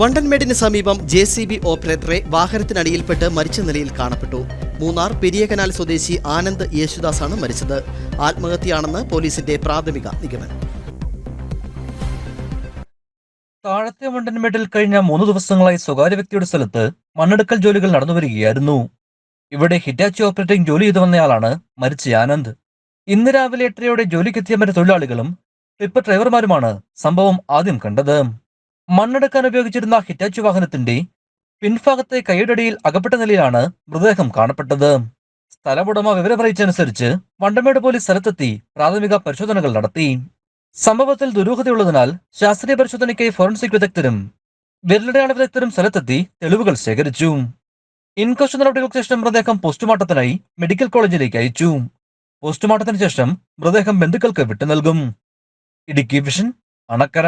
വണ്ടൻമേടിന് സമീപം J C B ഓപ്പറേറ്ററെ വാഹനത്തിനടിയിൽപ്പെട്ട് മരിച്ച നിലയിൽ കാണപ്പെട്ടു. മൂന്നാർ പെരിയകനാൽ സ്വദേശി ആനന്ദ് യേശുദാസാണ് മരിച്ചത്. ആത്മഹത്യയാണെന്ന് പോലീസിന്റെ പ്രാഥമിക നിഗമനം. താഴത്തെ വണ്ടൻമേട്ടിൽ കഴിഞ്ഞ മൂന്ന് ദിവസങ്ങളായി സ്വകാര്യ വ്യക്തിയുടെ സ്ഥലത്ത് മണ്ണെടുക്കൽ ജോലികൾ നടന്നു വരികയായിരുന്നു. ഇവിടെ ഹിറ്റാച്ചി ഓപ്പറേറ്റിംഗ് ജോലി ചെയ്തു വന്നയാളാണ് മരിച്ച ആനന്ദ്. ഇന്ന് രാവിലെ എട്ടരയോടെ ജോലിക്കെത്തിയ മറ്റ് തൊഴിലാളികളും ട്രിപ്പ് ഡ്രൈവർമാരുമാണ് സംഭവം ആദ്യം കണ്ടത്. മണ്ണെടുക്കാൻ ഉപയോഗിച്ചിരുന്ന ഹിറ്റാച്ചു വാഹനത്തിന്റെ പിൻഭാഗത്തെ കൈയടടിയിൽ അകപ്പെട്ട നിലയിലാണ് മൃതദേഹം കാണപ്പെട്ടത്. സ്ഥലമുടമ വിവരമറിയിച്ചനുസരിച്ച് വണ്ടമേട് പോലീസ് സ്ഥലത്തെത്തി പ്രാഥമിക പരിശോധനകൾ നടത്തി. സംഭവത്തിൽ ദുരൂഹതയുള്ളതിനാൽ ശാസ്ത്രീയ പരിശോധനയ്ക്ക് ഫോറൻസിക് വിദഗ്ധരും വിരലടയാള വിദഗ്ധരും സ്ഥലത്തെത്തി തെളിവുകൾ ശേഖരിച്ചു. ഇൻക്വസ്റ്റ് നടപടികൾക്ക് ശേഷം മൃതദേഹം പോസ്റ്റ്മോർട്ടത്തിനായി മെഡിക്കൽ കോളേജിലേക്ക് അയച്ചു. പോസ്റ്റ്മോർട്ടത്തിന് ശേഷം മൃതദേഹം ബന്ധുക്കൾക്ക് വിട്ടു നൽകും ഇടുക്കി വിഷൻ അണക്കര.